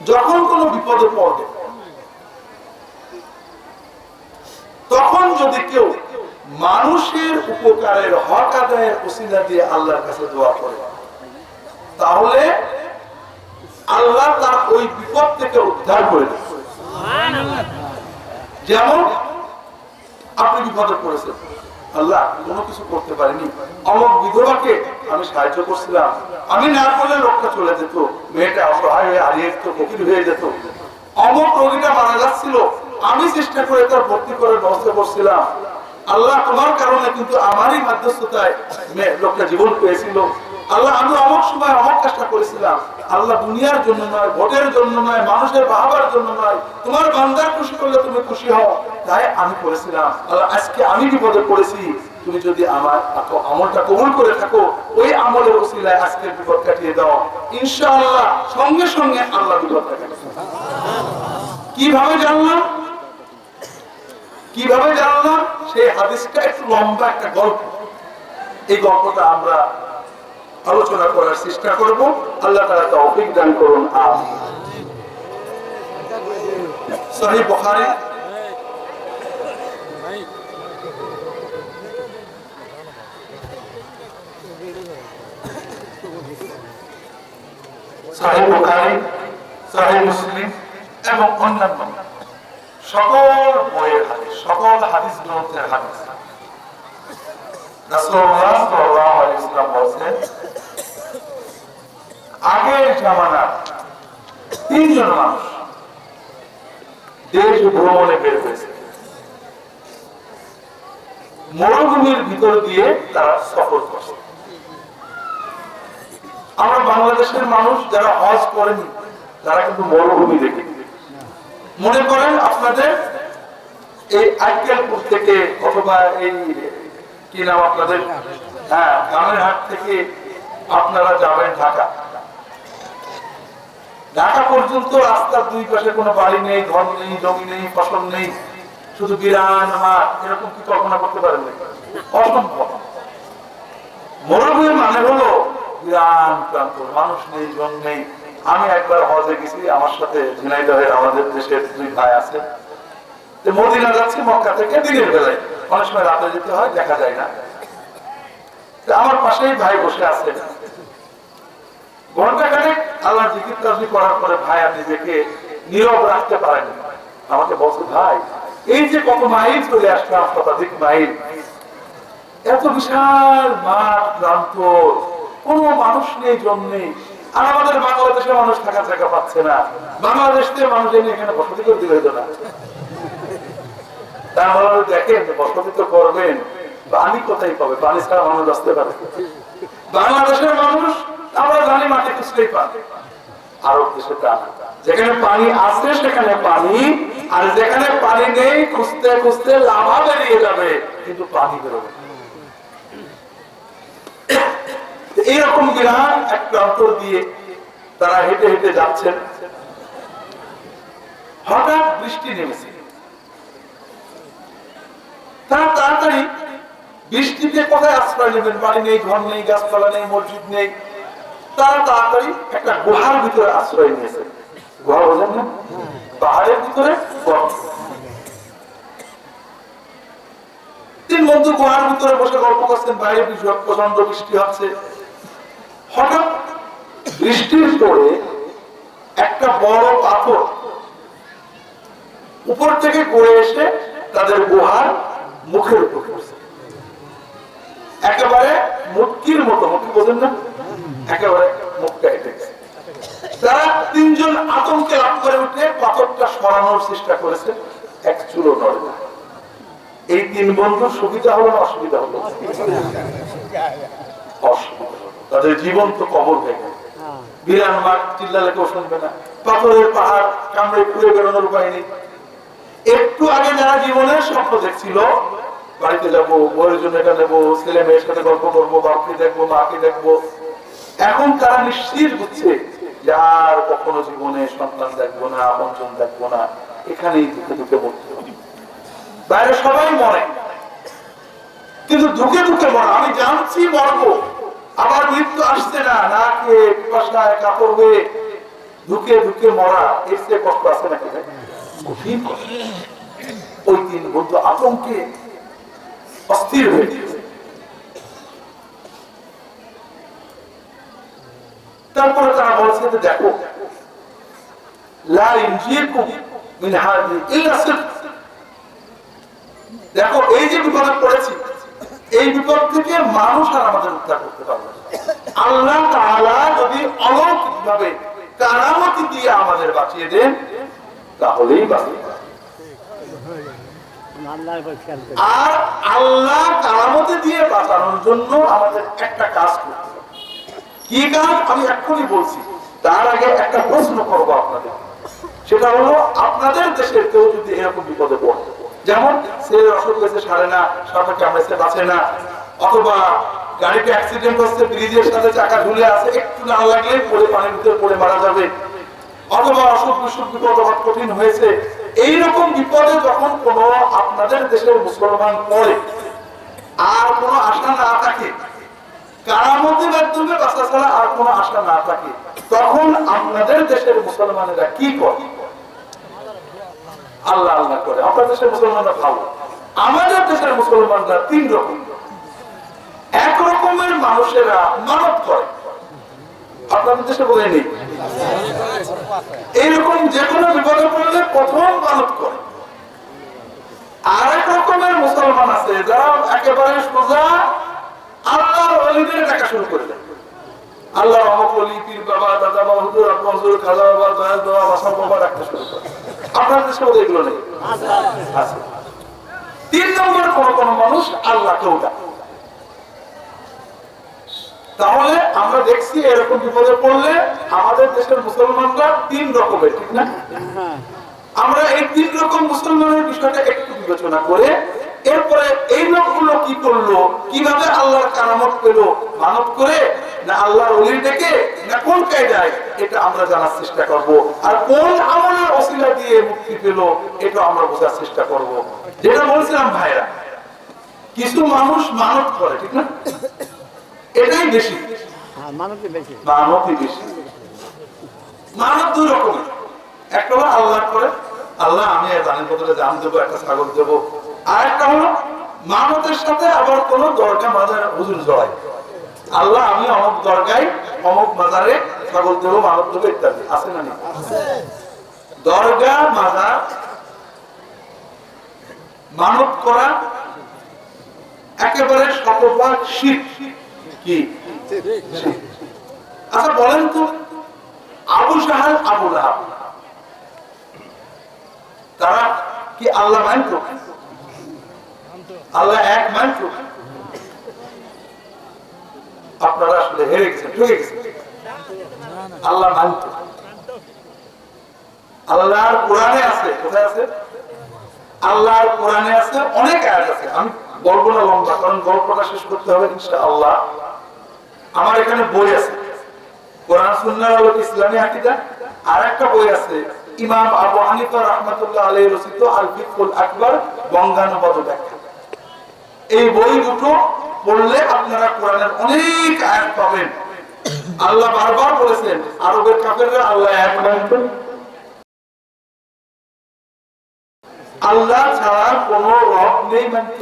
যখন কোনো বিপদে পড়ে তখন যদি কেউ মানুষের উপকারের হক আদায়ের উসিলা দিয়ে আল্লাহর কাছে দোয়া করে তাহলে আল্লাহ তার ওই বিপদ থেকে উদ্ধার করে যেমন আপনি বিপদে পড়েছেন আল্লাহ কোনো কিছু করতে পারিনি। অমক বিধবাকে আমি সাহায্য করছিলাম। আমি না করলে লোকটা চলে যেত, মেয়েটা অসহায় হয়ে হারিয়ে যেত, ফকির হয়ে যেত। অমক রোগীটা মারা যাচ্ছিল। আমি চেষ্টা করে তার ভর্তি করে ব্যবস্থা করছিলাম। আল্লাহ তোমার কারণে কিন্তু আমারই মাধ্যস্থতায় লোকটা জীবন পেয়েছিল। আল্লাহ আমি অমক সময় অমক চেষ্টা করেছিলাম। আল্লাহ দুনিয়ার জন্য নয়, ভোটের জন্য নয়, মানুষের বাহাবার জন্য নয়। তোমার বান্দার খুশি করলে তুমি খুশি হও। তাই আমি করেছিলাম। আল্লাহ, আজকে আমি বিপদে পড়েছি। তুমি যদি আমার আমলটা কবুল করে থাকো, ওই আমলের ওসিলায় আজকের বিপদ কাটিয়ে দাও। ইনশাআল্লাহ, সঙ্গে সঙ্গে আল্লাহ বিপদ কাটিয়ে কীভাবে জানলাম? কীভাবে জানলাম? সেই হাদিসটা একটু লম্বা একটা গল্প। এই গল্পটা আমরা আলোচনা করার চেষ্টা করব। আল্লাহ তাআলা তৌফিক দান করুন। মুসলিম এবং অন্যান্য সকল বইয়ের হাদিস, সকল হাদিস গ্রন্থের হাদিস। আগের জামানার তিনজন মানুষ দেশ ভ্রমণে বের হয়েছে। মরুভূমির ভিতর দিয়ে তারা সফর করছে। আমরা বাংলাদেশের মানুষ যারা হজ করেনি, তারা কিন্তু মরুভূমি দেখে। মনে করেন আপনাদের এই আইকেলপুর থেকে অথবা এই, কি নাম আপনাদের? হ্যাঁ গানের হাট থেকে আপনারা যাবেন ঢাকা। ঢাকা পর্যন্ত রাস্তার দুই পাশে কোনো বাড়ি নেই, ঘর নেই, জমি নেই, ফসল নেই। শুধু বিরান মাঠ, এরকম কি কল্পনা করতে পারেন অসম্ভব। মরুভূমি মানে হলো বিরান প্রান্ত মানুষ নেই, জন নেই। আমি একবার হজে গেছি, আমার সাথে ঝিনাইদহের আমাদের দেশের দুই ভাই আছে। মদিনা যাচ্ছি মক্কা থেকে, দিনের বেলায়। অনেক সময় রাতে যেতে হয়, দেখা যায় না। আমার পাশেই ভাই বসে আছে মানুষ নেই, জন নেই। আর আমাদের বাংলাদেশের মানুষ জায়গা পাচ্ছে না। বাংলাদেশ থেকে মানুষ এখানে বসতি করে দিলে হতো না। তাহলে দেখেন বসতি তো করবেন পানি কোথায় পাবে? পানি ছাড়া মানুষ আসতে পারে। বাংলাদেশের মানুষ আমরা জানি মাটি দেশে যেখানে পানি সেখানে পানি। আর যেখানে পানি নেই, খুঁজতে খুঁজতে লাভা বেরিয়ে যাবে, কিন্তু পানি বেরোবে এইরকম বিরাট এক প্রান্তর দিয়ে তারা হেঁটে হেঁটে যাচ্ছেন। হঠাৎ বৃষ্টি নেমেছে। তারা তাড়াতাড়ি বৃষ্টিতে কোথায় আশ্রয় নেবেন? বাড়ি নেই, ঘর নেই, গাছপালা নেই, মসজিদ নেই। তারা তাড়াতাড়ি একটা গুহার ভিতরে আশ্রয় নিয়েছে। গুহা বোঝেন না? পাহাড়ের ভিতরে তিন বন্ধু গুহার ভিতরে বসে গল্প করছেন, বাইরে প্রচণ্ড বৃষ্টি হচ্ছে। হঠাৎ বৃষ্টির পরে একটা বড় পাথর উপর থেকে গড়ে এসে তাদের গুহার মুখের উপর পড়ছে। একেবারে মুটকির মতো, মুটকি বোঝেন না? একেবারে। তারা তিনজন আতঙ্কে করে উঠে পাথরটা সরানোর চেষ্টা করেছে, এক নড়ে। এই তিন সুবিধা হলো না অসুবিধা হলো? তাদের জীবন তো কবর হয়ে গেল। বিরান মাঠ, চিল্লালে কেউ শুনবে না। পাথরের পাহাড়, কামড়ে পুড়ে বেরোনোর উপায় নেই। একটু আগে যারা জীবনের স্বপ্ন দেখছিল, বাড়িতে যাব বইয়ের জন্য এটা নেব, ছেলে মেয়ের সাথে গল্প করব, বাপকে দেখব, মাকে দেখব এখন তারা নিশ্চিত হচ্ছে যে আর কখনো জীবনে সন্তান দেখব না আপনজন দেখব না, এখানেই দুঃখে দুঃখে মরতে বাইরে সবাই মরে। কিন্তু দুঃখে দুঃখে মরা, আমি জানছি মরবো। আবার মৃত্যু আসছে না না কে পিপাসায় কাপড় হয়ে ঢুকে ঢুকে মরা চেয়ে কষ্ট আছে নাকি কঠিন। ওই তিন বন্ধু আতঙ্কে অস্থির হয়ে তারপরে তারা বলছে যে দেখো দেখো, এই যে বিপদে পড়েছি এই বিপদ থেকে মানুষ আর আমাদের উদ্ধার করতে পারবে আল্লাহ যদি অলৌকিকভাবে কারামতি দিয়ে আমাদের বাঁচিয়ে দেন, তাহলেই বাঁচিয়ে আর আল্লাহ কারামতি দিয়ে বাঁচানোর জন্য আমাদের একটা কাজ করতে কি কাজ আমি বলছি। তার আগে একটা প্রশ্ন করব আপনাদের। সেটা হলো, আপনাদের দেশের কেউ যদি এরকম বিপদে পড়ে, যেমন অসুখ হয়েছে সারে না বাঁচে না, অথবা গাড়িতে অ্যাক্সিডেন্ট হচ্ছে ব্রিজের সাথে চাকা ঝুলে আছে, একটু না লাগলে পড়ে, পানির ভিতরে পড়ে মারা যাবে। অথবা অসুখ বিসুখ বিপদ কঠিন হয়েছে। এইরকম বিপদে যখন কোন আপনাদের দেশের মুসলমান পড়ে, আর কোনো আশা না থাকে, কারামতের বাঁচা ছাড়া আর কোনো আশা না থাকে। তখন আপনাদের দেশের মুসলমানেরা কি করে? আল্লাহ আল্লাহ করে। আপনার দেশের মুসলমানরা ভালো। আমাদের দেশের মুসলমানরা তিন রকম। এক রকমের মানুষেরা মানব করে। আপনাদের দেশে বলে নেই। এইরকম যে কোনো বিপদে পড়লে প্রথম মানব করে। আরেক রকমের মুসলমান আছে, যারা একেবারে সোজা আল্লাহর অলিদের ডাকা শুরু করে দেয়। আল্লাহ পীর বাবা, দাদা বাবা হুজুর হুজুর, খাজা বাবা দয়াল বাবা, বাসা বাবা আপনার এগুলো নেই। আছে তিন নম্বর কোন কোন মানুষ তাহলে আমরা দেখছি এরকম বিপদে পড়লে আমাদের দেশের মুসলমানরা তিন রকমের, ঠিক না? আমরা এই তিন রকম মুসলমানের বিষয়টা একটু বিবেচনা করে এরপরে এই লোকগুলো কি করল? কীভাবে আল্লাহর কারামত পেল? মানত করে? না আল্লাহর অলির ডেকে? না কোন কায়দায়? এটা আমরা জানার চেষ্টা করব। আর কোন আমলের অসিলা দিয়ে মুক্তি পেল এটা আমরা বোঝার চেষ্টা করব। যেটা বলছিলাম ভাইরা কিছু মানুষ মানত করে ঠিক না? এটাই বেশি। হ্যাঁ মানবই বেশি। মানব দুই রকমের। একটা আল্লাহ করে আল্লাহ আমি দানের বদলে জান দেবো একটা ছাগল দেবো। আর একটা হলো মানতের সাথে আবার কোন দরগা মাজার হুজুর জড়াই আল্লাহ, আমি অমুক দরগায়, অমুক মাজারে ছাগল দেবো, মানব দেবো ইত্যাদি। আছে না দরগা মাজার মানত করা একেবারে শতভাগ শীত কি? আচ্ছা বলেন তো, আবু সাহাল আবু লাহাব। তারা কি আল্লাহ মানত? আল্লাহ এক আপনারা আসলে হেরে গেছেন আল্লাহ মানত আল্লাহর কোরআনে আছে, কোথায় আছে? আল্লাহর কোরআনে আছে, অনেক আয়াত আছে। আমি বলব না লম্বা, কারণ গল্পটা শেষ করতে হবে ইনশাআল্লাহ। আমার এখানে বই আছে। কোরআন সুন্নাহ ইসলামী আকীদা। আর একটা বই আছে, ইমাম আবু হানিফা রাহমাতুল্লাহ আলাইহি রচিত আল ফিকহুল আকবার, বঙ্গানুবাদ ব্যাখ্যা। এই বই দুটো পড়লে আপনারা কোরআনের অনেক আয়াত পাবেন। আল্লাহ বারবার বলেছেন, আরবের কাফেররা আল্লাহ এক মানতেন আল্লাহ ছাড়া কোন রব নেই মানত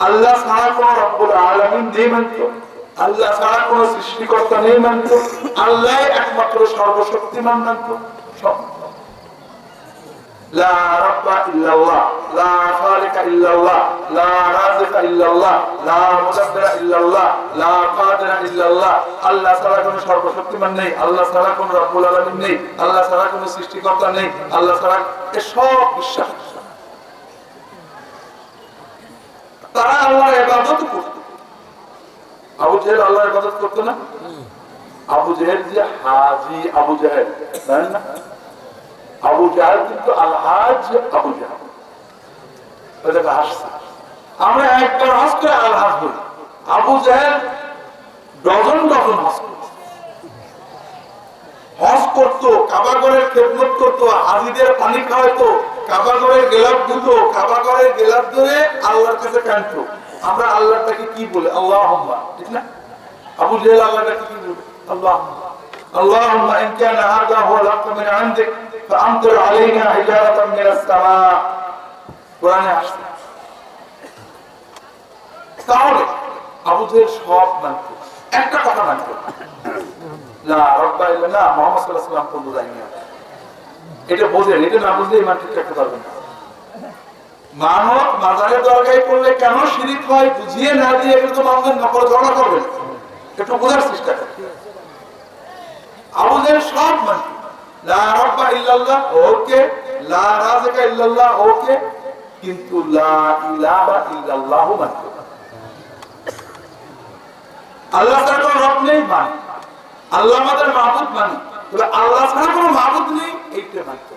আল্লাহ ছাড়া কোন রব্বুল আলামিন নেই মানত আল্লাহ ছাড়া কোন সৃষ্টিকর্তা নেই মানত আল্লাহ একমাত্র সর্বশক্তিমান মানত লা রাব্বা ইল্লাল্লাহ লা খালিকা ইল্লাল্লাহ লা রাযিকা ইল্লাল্লাহ লা মুদাব্বিরা ইল্লাল্লাহ লা কাদিরা ইল্লাল্লাহ। আল্লাহ ছাড়া কোনো সর্বশক্তিমান নেই আল্লাহ ছাড়া কোনো রব্বুল আলামিন নেই আল্লাহ ছাড়া কোনো সৃষ্টিকর্তা নেই আল্লাহ ছাড়া এ সব বিশ্বাস। তারা আল্লাহর ইবাদত করত। আবু জেহেল আল্লাহর ইবাদত করতো না? আবু জেহেল যে হাজি আবু জেহেল জানেন না? আবু জাহাজ কিন্তু আলহাজ আবু জাহাজ হাসছে আমরা একবার হাস করে আলহাজ বলি। আবু জাহেল ডজন ডজন হাস হজ করতো কাবাগরের খেদমত করতো, হাজিদের পানি খাওয়াইতো কাবাগরের গেলাপ দিত কাবাগরের গেলাপ ধরে আল্লাহর কাছে কাঁদত আমরা আল্লাহ তাকে কি বলে? আল্লাহ ঠিক না? আবু জাহেল আল্লাহটাকে কি বলে? আল্লাহ আল্লাহ ইনকান হাদা হুয়া লাকা মিন ইনদিক فأمطر علينا حجارة من السماء কোরআনে আসছে তাহলে আবুদের সব মানত একটা কথা মানত না রব্বা ইল্লা না মোহাম্মদ সাল্লাল্লাহু আলাইহি ওয়াসাল্লাম কোন যায়নি এটা বোঝেন এটা না বুঝলে ইমান ঠিক রাখতে পারবেন না মানব মাজারে দরগায় করলে কেন শিরিক হয় বুঝিয়ে না দিয়ে এগুলো তো মানুষের নকল ঝগড়া করবেন একটু বোঝার চেষ্টা করেন আমাদের সব মানত লা রাব্বা ইল্লাল্লাহ, ওকে। লা ইল্লাল্লাহ, ওকে। কিন্তু লা ইলাহা ইল্লাল্লাহ মানে আল্লাহ ছাড়া কোনো রব নেই মানে। আল্লাহ আমাদের মাহবুদ মানে। তবে আল্লাহ ছাড়া নেই, এইটা মানতে।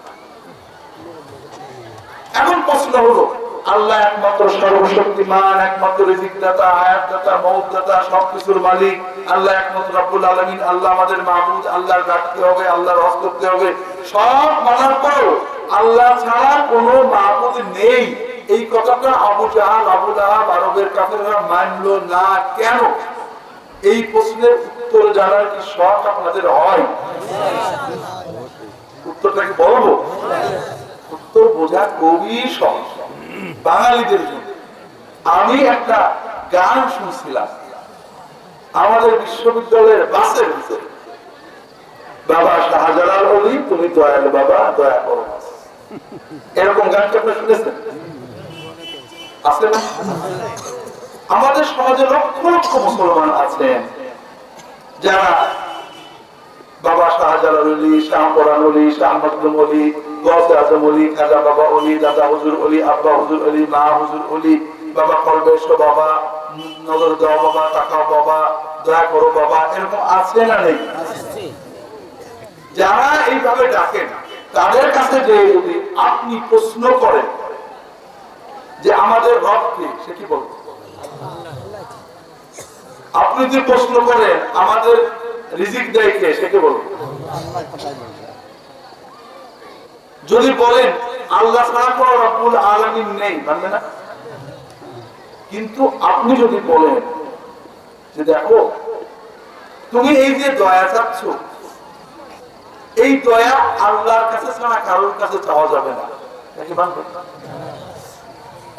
এখন প্রশ্ন হলো আল্লাহ একমাত্র সর্বশক্তিমান, একমাত্র রিজিক দাতা হায়াত দাতা মৌত দাতা সবকিছুর মালিক। আল্লাহ একমাত্র রব্বুল আলামিন। আল্লাহ আমাদের মাহবুদ আল্লাহর ডাকতে হবে, আল্লাহর হজ করতে হবে। সব মানার পরও আল্লাহ ছাড়া কোনো মাহবুদ নেই। এই কথাটা আবু জাহাল, আবু লাহাব আরবের কাফেররা মানলো না। কেন? এই প্রশ্নের উত্তর জানার কি শখ আপনাদের হয়? উত্তরটা কি বলব? উত্তর বোঝা খুবই সহজ। বাঙালিদের জন্য। আমি একটা গান শুনছিলাম, আমাদের বিশ্ববিদ্যালয়ের বাসের ভিতরে। বাবা শাহজালাল অলি, তুমি দয়ালু বাবা, দয়া করো। এরকম গান কি আপনার শুনেছেন? আছে না? আমাদের সমাজে লক্ষ লক্ষ মুসলমান আছেন, যারা বাবা শাহজালাল অলি, শাহ পরান অলি, শাহ মখদুম অলি আজম অলি, খাজা বাবা অলি, দাদা হুজুর অলি, আব্বা হুজুর অলি, মা হুজুর অলি, বাবা কলবেশ্বর বাবা, নজর দেওয়া বাবা টাকা বাবা, দয়া করো বাবা, এরকম আছে না নেই? যারা এইভাবে ডাকেন, তাদের কাছে যে যদি আপনি প্রশ্ন করেন, যে আমাদের রবকে সে কি বলবে? আপনি যে প্রশ্ন করেন, আমাদের রিজিক দেয় কে, সে কি বলবে? যদি বলেন, আল্লাহ আলামিন নেই, মানবে না? কিন্তু আপনি যদি বলেন যে দেখো, তুমি এই যে দয়া চাচ্ছ, এই দয়া আল্লাহর কাছে ছাড়া কারোর কাছে চাওয়া যাবে না।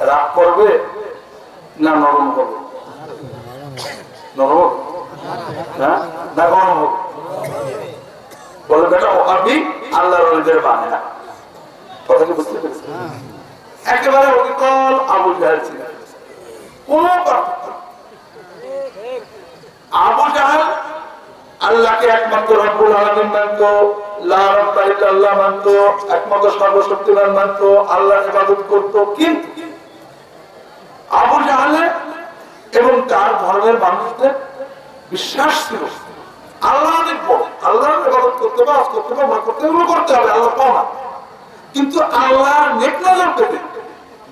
রাগ করবে না নরম হবে? নরম হবে? হ্যাঁ? না গরম হবে? বলে বেটা, আপনি আল্লাহর মানে না কথা কি বুঝতে পেরেছেন? একেবারে অবিকল আবু জাহেল ছিলেন। কোন। আবু জাহেল আল্লাহকে একমাত্র রব্বুল আলামিন মানতো আবু জাহালে এবং তার ধর্মের মানুষদের বিশ্বাস ছিল আল্লাহ অনেক বড় আল্লাহর ইবাদত করতে আজ করতে করতে এগুলো করতে হবে, আল্লাহ পাওয়া কিন্তু আল্লাহর নেক নজর পেতে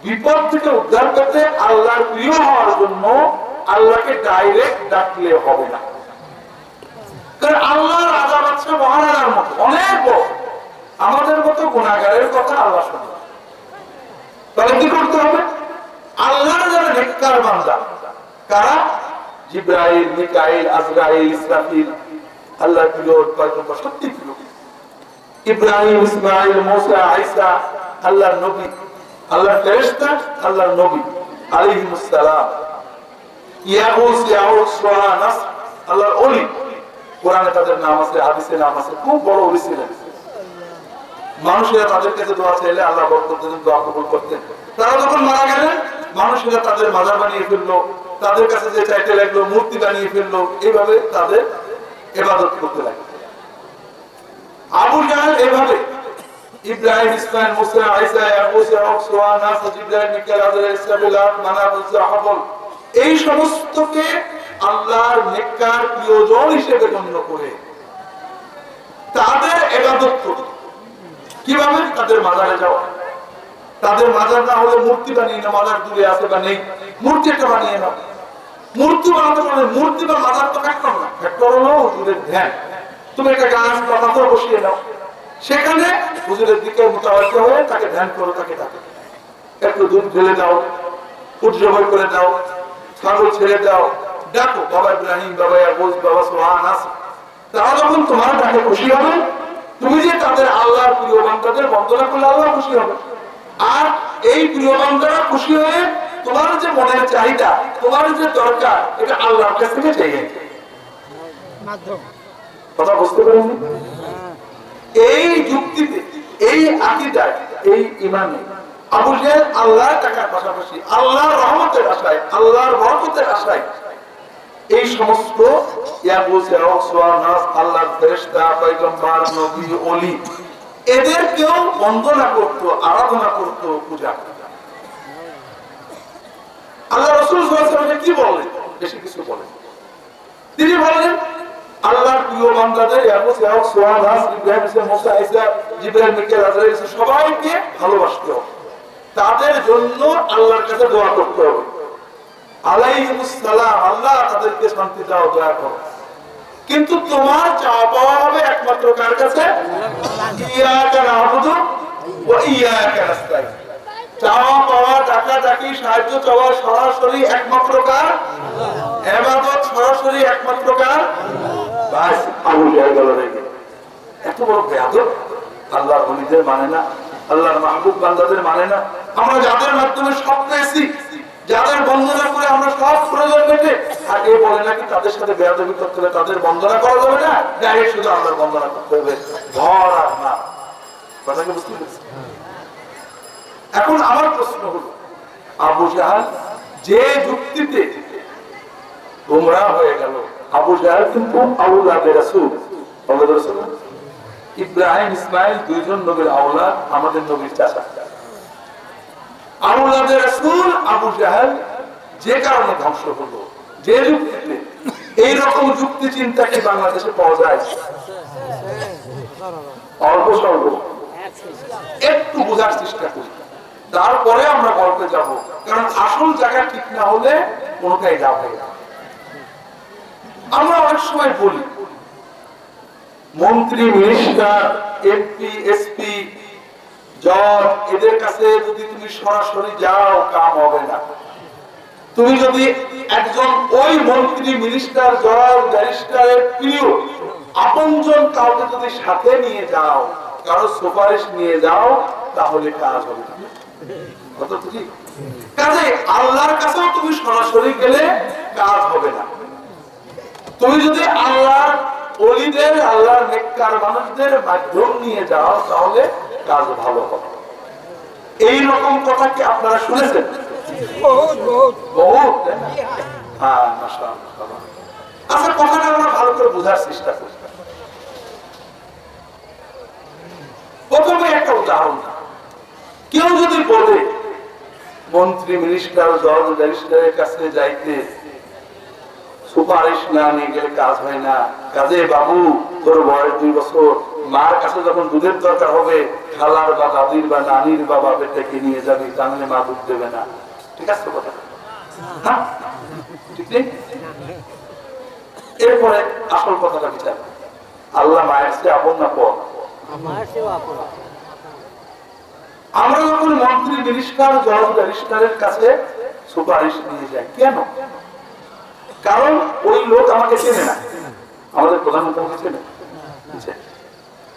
বিপদ থেকে উদ্ধার পেতে আল্লাহর প্রিয় হওয়ার জন্য আল্লাহকে ডাইরেক্ট ডাকলে হবে না। কারণ আল্লাহর রাজা বাচ্চা মহারাজার মতো, অনেক বড়। আমাদের মতো গুণাগারের কথা আল্লাহ শুনে তাহলে কি করতে হবে? আল্লাহর যারা নেককার বান্দা, কারা? জিব্রাইল, মিকাইল, আজরাইল, ইসরাফিল, আল্লাহর প্রিয় পয়গম্বর সত্যি প্রিয়। ইব্রাহিম ইসমাইল মুসা আইসা আল্লাহর নবী, আল্লাহর ফেরেশতা, আল্লাহর নবী আলাইহিমুস সালাম ইয়াউস নাস, আল্লাহর ওলি। কোরআনে তাদের নাম আছে, হাদিসে নাম আছে, খুব বড় ওলি ছিলেন। মানুষেরা তাদের কাছে দোয়া চাইলে আল্লাহ বরকত দিতেন, দোয়া কবুল করতেন। তারা যখন মারা গেলেন, মানুষেরা তাদের মাজার বানিয়ে ফেলল, তাদের কাছে যে চাইতে লাগল, মূর্তি বানিয়ে ফেলল, এইভাবে তাদের এবাদত করতে লাগল। জাহেল এভাবে। এই সমস্তকে আল্লাহর প্রিয়জন হিসেবে গণ্য করে। তাদের করত কীভাবে? তাদের মাজারে যাওয়া। তাদের মাজার না হলে মূর্তি বানিয়ে না মাজার দূরে আছে বা নেই। মূর্তি একটা বানিয়ে নাও। মূর্তি বানাতে পারলে মূর্তি বা মাজার তো ফ্যাক্টর না। ফ্যাক্টর হলো ধ্যান। তুমি একটা গাছ বা পাথর বসিয়ে নাও সেখানে হুজুরের দিকে মোতাবাজ্য হয়ে তাকে ধ্যান করো, তাকে ডাকে। একটু দুধ ঢেলে দাও উজ্জবল করে দাও, ছাগল ছেড়ে দাও, ডাকো, বাবা ইব্রাহিম, বাবা ইয়াকুব, বাবা সোহান আছে তারা যখন তোমার ডাকে খুশি হবে, তুমি যে তাদের আল্লাহর প্রিয় বান্দাদের বন্দনা করলে আল্লাহ খুশি হবে। আর এই প্রিয় বান্দারা খুশি হয়ে তোমার যে মনের চাহিদা, তোমার যে দরকার, এটা আল্লাহর কাছ থেকে চাইয়ে মাধ্যম। কথা বুঝতে পারেননি এই যুক্তিতে, এই এই ইমানে আবু টাকার পাশাপাশি রহমতের আশায়, আল্লাহর আশায় এই সমস্ত এদেরকেও বন্দনা করত, আরাধনা করত, পূজা আল্লাহ রসুল কি বলেন বেশি কিছু বলেন তিনি বলেন আল্লাহর প্রিয় বান্দাদের সেরক সোয়ানাস ইব্রাহিম মুসা ইসা জিবরাইল মিকাইল আজরাইল সবাইকে ভালোবাসতে হবে। তাদের জন্য আল্লাহর কাছে দোয়া করতে হবে। আলাইহিমুস সালাম আল্লাহ তাদেরকে শান্তি দাও দয়া করো। কিন্তু তোমার চাওয়া পাওয়া হবে একমাত্র কার কাছে? ইয়াকা নাবুদু ওয়া ইয়াকা নাস্তাইন চাওয়া পাওয়া টাকা সাহায্য চাওয়া সরাসরি একমাত্র কার? এবাদত সরাসরি একমাত্র কার? এত বড় আল্লাহর বলিদের মানে না, আল্লাহর মাহবুব বান্দাদের মানে না। আমরা যাদের মাধ্যমে সব পেয়েছি, যাদের বন্দনা করে আমরা সব প্রয়োজন মেটে আগে বলে নাকি তাদের সাথে বেয়াদবি করতে হবে তাদের বন্দনা করা যাবে না? ডাইরেক্ট শুধু আল্লাহর বন্দনা করতে হবে। ঘর আর না। কথাকে বুঝতে পেরেছি এখন আমার প্রশ্ন হলো, আবু জাহাল যে যুক্তিতে গোমরা হয়ে গেল, আবু জাহাল কিন্তু আউলাদে রাসূল? ইব্রাহিম, ইসমাইল দুইজন নবীর আওলাদ আমাদের নবীর চাচা। আউলাদে রাসূল আবু জাহাল যে কারণে ধ্বংস হলো, যে যুক্তিতে। এইরকম যুক্তি চিন্তা কি বাংলাদেশে পাওয়া যায়? অল্প স্বল্প। একটু বোঝার চেষ্টা করি। তারপরে আমরা গল্পে যাব। কারণ আসল জায়গা ঠিক না হলে কোনোটাই লাভ হয় আমরা অনেক সময় বলি, মন্ত্রী, মিনিস্টার, এমপি, এসপি, জজ, এদের কাছে যদি তুমি সরাসরি যাও, কাম হবে না। তুমি যদি একজন ওই মন্ত্রী, মিনিস্টার, জজ, ব্যারিস্টারের প্রিয় আপনজন কাউকে যদি সাথে নিয়ে যাও, কারও সুপারিশ নিয়ে যাও, তাহলে কাজ হবে কাজে আল্লাহর কাছেও তুমি সরাসরি গেলে কাজ হবে না। তুমি যদি আল্লাহর অলিদের আল্লাহর নেককার মানুষদের মাধ্যম নিয়ে যাও তাহলে কাজ ভালো হবে। এই রকম কথা কি আপনারা শুনেছেন? হ্যাঁ আচ্ছা কথাটা আমরা ভালো করে বোঝার চেষ্টা করি। প্রথমে একটা উদাহরণ। কেউ যদি বলে, মন্ত্রী মিনিস্টার জজ ব্যারিস্টারের কাছে যাইতে, সুপারিশ না নিয়ে গেলে কাজ হয় না। কাজে বাবু, তোর বয়স দুই বছর। মার কাছে যখন দুধের দরকার হবে, খালার বা দাদির বা নানির বা বাপের থেকে নিয়ে যাবি, তাহলে মা দুধ দেবে না। ঠিক আছে কথা? এরপরে আসল কথাটা বিচার। আল্লাহ মায়ের চেয়ে আপন না পর? আমার সেও আপন। আমরা যখন মন্ত্রী মিনিস্টার জজ ব্যারিস্টারের কাছে সুপারিশ নিয়ে যাই, কেন? কারণ ওই লোক আমাকে চেনে না। আমাদের প্রধানমন্ত্রী চেনে।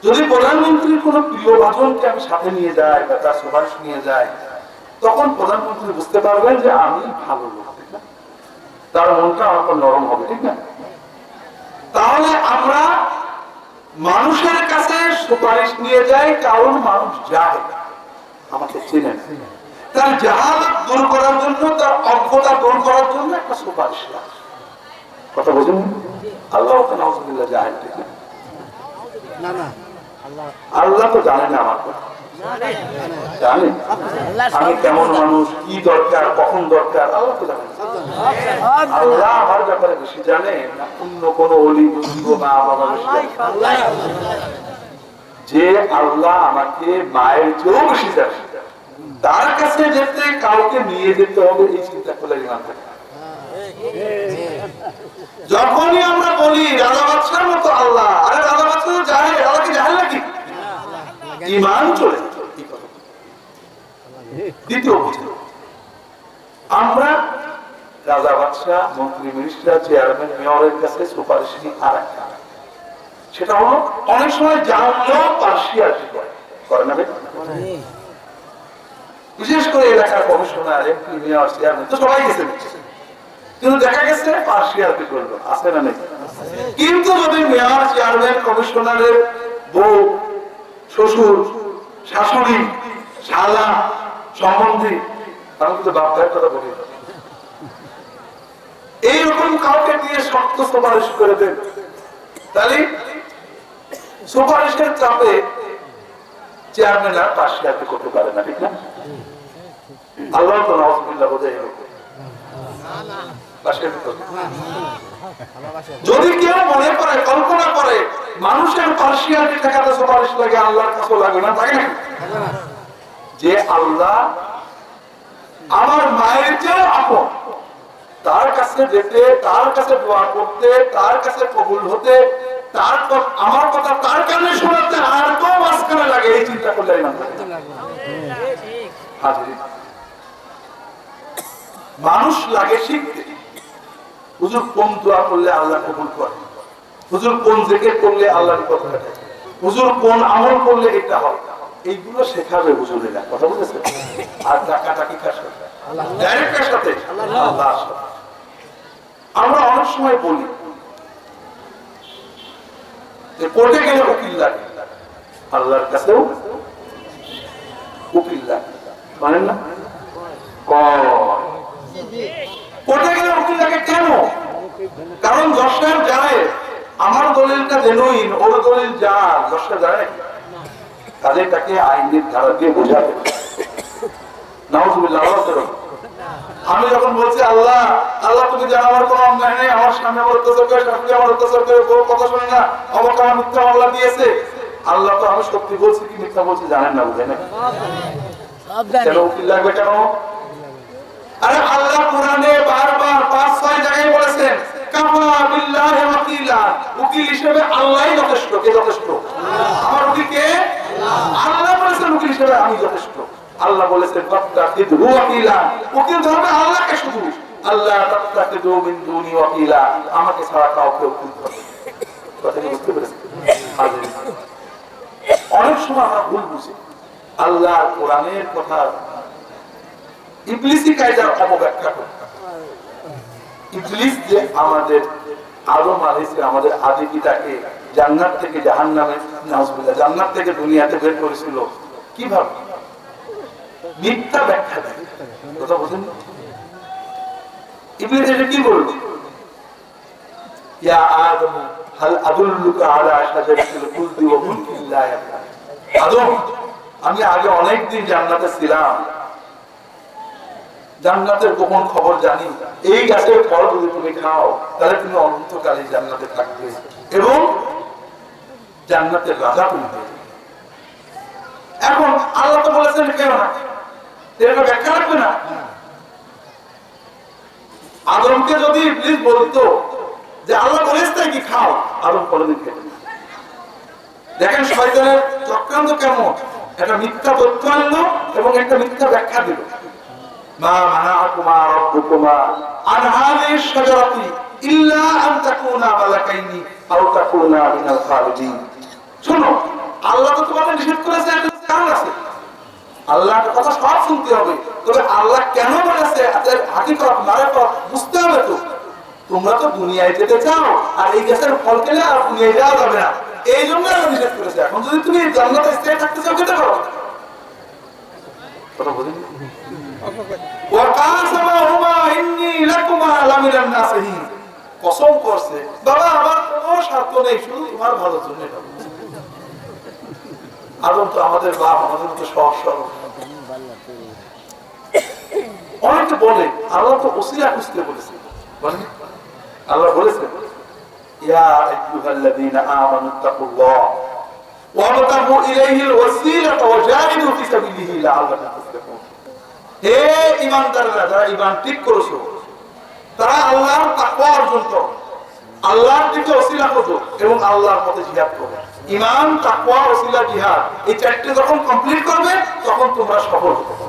যদি প্রধানমন্ত্রীর কোনো প্রিয় ভাজনকে আমি সাথে নিয়ে যাই বা তার সুপারিশ নিয়ে যাই, তখন প্রধানমন্ত্রী বুঝতে পারবেন যে আমি ভালো লোক না? তার মনটা আমার নরম হবে, ঠিক না? তাহলে আমরা মানুষের কাছে সুপারিশ নিয়ে যাই, কারণ মানুষ যায় আমাকে চিনে না। তার জাহালত দূর করার জন্য তার অজ্ঞতা দূর করার জন্য একটা সুপারিশ কথা বোঝেন? আল্লাহ নাউজুবিল্লাহ জাহেল ঠিক না না। না আল্লাহ আল্লাহ তো জানে না আমার কথা। জানে আমি কেমন মানুষ কি দরকার কখন দরকার আল্লাহ তো জানে। না। আল্লাহ আমার ব্যাপারে বেশি জানে অন্য কোন অলি মা বাবা? যে আল্লাহ আমাকে মায়ের চেয়েও বেশি তার কাছে যেতে কাউকে নিয়ে যেতে হবে এই চিন্তা করলে যখনই আমরা বলি, রাজা বাদশার মতো আল্লাহ, আরে রাজা বাদশাহ তো জানে আল্লাহ কি জানে নাকি? ইমান চলে যায়। দ্বিতীয় আমরা রাজা বাদশাহ, মন্ত্রী মিনিস্টার চেয়ারম্যান মেয়রের কাছে সুপারিশ নিই আর একটা সেটা হলো, অনেক সময় জানলেও পার্সিয়ালিটি করে করে না বিশেষ করে এলাকার কমিশনার এমপি মেয়র চেয়ারম্যান তো সবাই গেছে কিন্তু দেখা গেছে পার্সিয়ালিটি করল। আছে না নেই? কিন্তু যদি মেয়র চেয়ারম্যান কমিশনারের বউ, শ্বশুর, শাশুড়ি, শালা, সম্বন্ধী আমি কিন্তু বাপ ভাইয়ের কথা বলি। এইরকম কাউকে দিয়ে শক্ত সুপারিশ করে দেন, তাহলে সুপারিশের চাপে চেয়ারম্যান আর পার্সিয়ালিটি করতে পারে না, ঠিক না? আল্লাহ বোঝাই যদি কেউ মনে করে, কল্পনা করে, মানুষের পার্সিয়ালিটি ঠেকাতে সুপারিশ লাগে, আল্লাহর কাছে লাগে না না? যে আল্লাহ আমার মায়ের চেয়েও আপন, তার কাছে যেতে, তার কাছে দোয়া করতে, তার কাছে কবুল হতে তার আমার কথা তার কানে শোনাতে আর তো মাঝখানে লাগে এই চিন্তা করলে না। মানুষ লাগে শিখতে। হুজুর কোন দোয়া করলে আল্লাহ কবুল করে? হুজুর কোন জেকে করলে আল্লাহর কথা হুজুর কোন আমল করলে এটা হয়? এইগুলো শেখাবে হুজুরেরা কথা বুঝেছেন? আর টাকাটাকি কার সাথে? ডাইরেক্ট কার সাথে। আমরা অনেক সময় বলি যে কোর্টে গেলে উকিল লাগে। আল্লাহর কাছেও উকিল লাগে। মানেন না? কোর্টে গেলে উকিল লাগে কেন? কারণ দশটার যায়, আমার দলিলটা জেনুইন ওর দলিল যা দশটা যায়। তাদের তাকে আইনের ধারা দিয়ে বোঝাবে। নাউজুবিল্লাহ, আল্লাহ তরফ। আমি যখন বলছি, আল্লাহ আল্লাহ, তুমি জানো আমার কোনো অন্যায় নেই, আমার সামনে আমার অত্যাচার করে শাশুড়ি আমার অত্যাচার করে বউ কথা শোনে না আমাকে আমার মিথ্যা মামলা দিয়েছে। আল্লাহ তো আমি সত্যি বলছি, কি মিথ্যা বলছি জানেন না বুঝে না কেন উকিল লাগবে কেন? আরে আল্লাহ কোরআনে বারবার পাঁচ, ছয় জায়গায় বলেছেন কাফা বিল্লাহি ওয়াকিলা। উকিল হিসেবে আল্লাহই যথেষ্ট। কে যথেষ্ট? আমার উকিল কে? আল্লাহ বলেছেন উকিল হিসেবে আমি যথেষ্ট। আল্লাহ বলেছেন আল্লাহকে শুধু। আল্লাহ আমাকে ছাড়া কাউকে অনেক সময় আমরা ভুল বুঝি। আল্লাহ কোরআনের কথা ইবলিসি কায়দার অপব্যাখ্যা করে। ইবলিস যে আমাদের, আদম আলাইহিস আমাদের আদি পিতাকে জান্নাত থেকে জাহান্নামে, নাউজুবিল্লাহ, জান্নাত থেকে দুনিয়াতে বের করেছিল। কীভাবে? মিথ্যা ব্যাখ্যা দেয়। কথা ইবলিস এটা কি ইয়া আদম, হাল আদুল্লুকা আলা শাজারাতিল খুলদি ওয়া লা ইয়াবলা আদম, আমি আগে অনেক দিন জান্নাতে ছিলাম। জান্নাতের গোপন খবর জানি। এই গাছের ফল যদি তুমি খাও, তাহলে তুমি অনন্তকালে জান্নাতে থাকবে। এবং জান্নাতের রাজা তুমি। এখন আল্লাহ তো বলেছেন, কেন না? এটা ব্যাখ্যা রাখবে না। আদমকে যদি প্লিজ বলতো যে আল্লাহ বলেছে কি খাও, আদম কোনোদিন খেতে। দেখেন শয়তানের চক্রান্ত কেমন? একটা মিথ্যা তথ্য আনলো এবং একটা মিথ্যা ব্যাখ্যা দিল। মা শাজারাতি ইল্লা আন তাকুনা মালাকাইনি আও তাকুনা মিনাল শোনো, আল্লাহ তো তোমাদের নিষেধ করেছে একটা কারণ আছে। আল্লাহর কথা সব শুনতে হবে। তবে আল্লাহ কেন বলেছে হাকিকত মারাফত বুঝতে হবে তো। তোমরা তো দুনিয়ায় যেতে চাও, আর এই গাছের ফল খেলে আর দুনিয়ায় যাওয়া যাবে না। এই জন্য আল্লাহ নিষেধ করেছে। এখন যদি তুমি জান্নাতে স্থায়ী থাকতে চাও, যেতে পারো। করছে, বাবা, আমার কোনো স্বার্থ নেই, শুধু তোমার জন্য এটা আমাদের বাপ, আমাদের তো সহজ অনেকে বলে, আল্লাহ তো ওসিলা খুঁজতে বলেছে। আল্লাহ হে ঠিক তারা অর্জন জিহাদ জিহাদ, এই চারটে যখন কমপ্লিট করবে, তখন তোমরা সফল হবে